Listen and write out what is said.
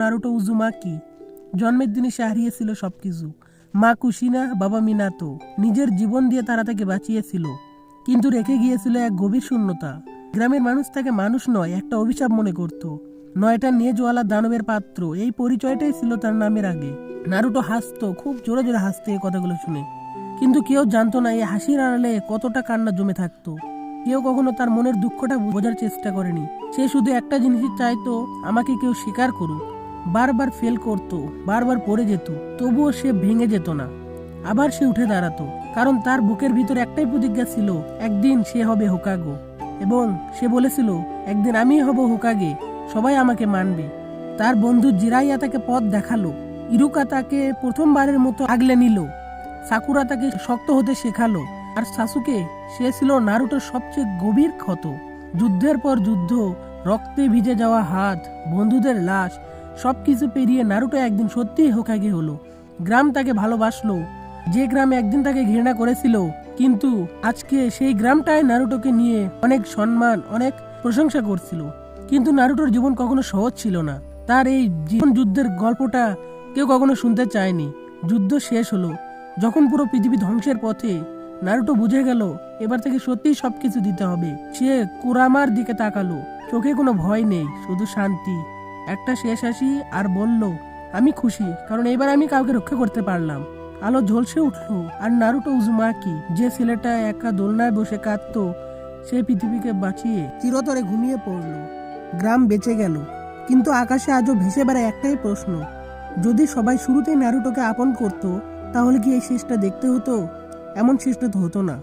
Naruto Uzumaki জন্মের দিনে সে হারিয়েছিল সবকিছু। মা কুশিনা, বাবা মিনাতো, নিজের জীবন দিয়ে তারা তাকে বাঁচিয়েছিল। কিন্তু রেখে গিয়েছিল এক গভীর শূন্যতা। গ্রামের মানুষ তাকে মানুষ নয়, একটা অভিশাপ মনে করত। নয়টা নেজওয়ালা দানবের পাত্র, এই পরিচয়টাই ছিল তার নামের আগে। নারুটো হাসতো, খুব জোরে জোরে হাসতে এই কথাগুলো শুনে। কিন্তু কেউ জানতো না এই হাসির আড়ালে কতটা কান্না জমে থাকতো। কেউ কখনো তার মনের দুঃখটা বোঝার চেষ্টা করেনি। সে শুধু একটা জিনিসই চাইতো, আমাকে কেউ স্বীকার করুক। বারবার ফেল করতো, বারবার পড়ে যেত, তবুও সে ভেঙে যেত না। আবার সে উঠে দাঁড়াতো, কারণ তার বুকের ভিতর একটাই প্রতিজ্ঞা ছিল, একদিন সে হবে হোকাগো। এবং সে বলেছিল, একদিন আমি হব হোকাগে, সবাই আমাকে মানবে। তার বন্ধু জিরাইয়া তাকে পথ দেখাল, ইরুকা তাকে প্রথমবারের মতো আগলে নিল, সাকুরা তাকে শক্ত হতে শেখালো, আর সাসুকে সে ছিল নারুটোর সবচেয়ে গভীর ক্ষত। যুদ্ধের পর যুদ্ধ, রক্তে ভিজে যাওয়া হাত, বন্ধুদের লাশ সবকিছু পেরিয়ে নারুটো একদিন সত্যিই হোকাগে হলো। গ্রাম তাকে ভালোবাসলো। যে গ্রামে একদিন তাকে ঘৃণা করেছিল, কিন্তু আজকে সেই গ্রামটাই নারুটোকে নিয়ে অনেক সম্মান, অনেক প্রশংসা করছিল। কিন্তু নারুটোর জীবন কখনো সহজ ছিল না। তার এই জীবন যুদ্ধের গল্পটা কেউ কখনো শুনতে চায়নি। যুদ্ধ শেষ হলো। যখন পুরো পৃথিবী ধ্বংসের পথে নারুটো বুঝে গেল, এবার থেকে সত্যিই সবকিছু দিতে হবে। সে কুরামার দিকে তাকালো। চোখে কোনো ভয় নেই, শুধু শান্তি। একটা শেষ হাসি আর বলল, আমি খুশি, কারণ এবার আমি কাউকে রক্ষা করতে পারলাম। আলো ঝলসে উঠল, আর নারুটো উজুমাকি, যে ছেলেটা একা দোলনায় বসে কাঁদতো, সে পৃথিবীকে বাঁচিয়ে চিরতরে ঘুমিয়ে পড়ল। গ্রাম বেঁচে গেল, কিন্তু আকাশে আজও ভেসে বেড়ায় একটাই প্রশ্ন, যদি সবাই শুরুতেই নারুটোকে আপন করত, তাহলে কি এই শেষটা দেখতে হতো? এমন শেষটা তো হতো না।